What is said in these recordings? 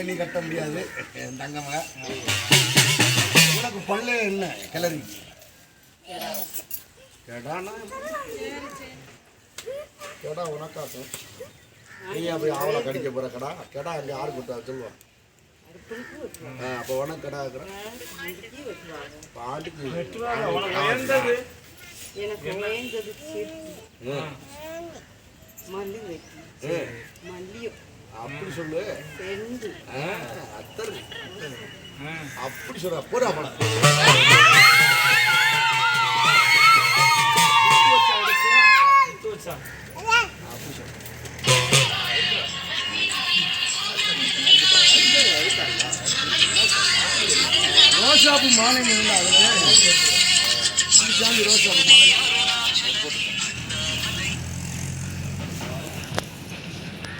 வந்தவங்க உனக்கு பல்லே என்ன? கிளறி. கேடானா? கேடா உனக்காட்டும் நீ அப்படி ஆவலை கடிக்க போற கடா. கேடா அங்கே யாரு கொடுத்தா சொல்லுவான் ஆ, அப்போ உனக்கு கடா இருக்கிற? பாட்டுக்கு எனக்கு ம், மல்லி. மல்லியும். அப்படி சொல்லு. அத்தரு. அப்படி சொல்ற போடா படம் அப்படி சொல்லு. ரோசாப்பு மாலை இல்லை அதில் சாமி ரோசாப்பு மாலை.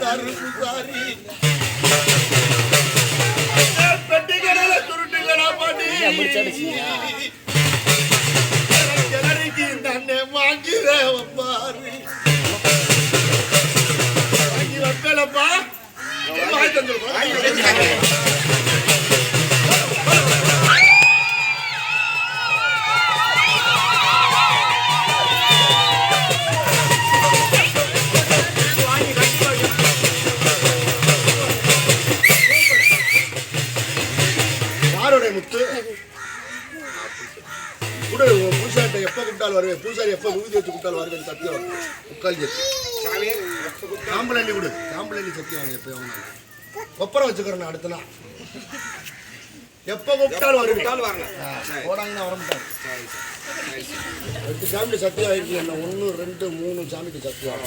தருசாரி கூட எப்போ கூப்பிட்டாலும் வருவேன். பூசாரி எப்போ ஊதி வச்சு கூப்பிட்டாலும் வருவேன் சத்தியம் முக்கால் சாமி சாம்பலண்ணி கொடு. சாம்பலண்ணி சத்தியம் வாங்க எப்போ வாங்கினாலும் கொப்பரை வச்சுக்கிறேன் அடுத்த நாள். எப்போ கூப்பிட்டாலும் வருவேன். போடாங்கன்னா வர மாட்டாங்க எட்டு சாமிக்கு சத்தியம் ஆயிருக்கு என்ன? ஒன்று ரெண்டு மூணு சாமிக்கு சத்தியம்.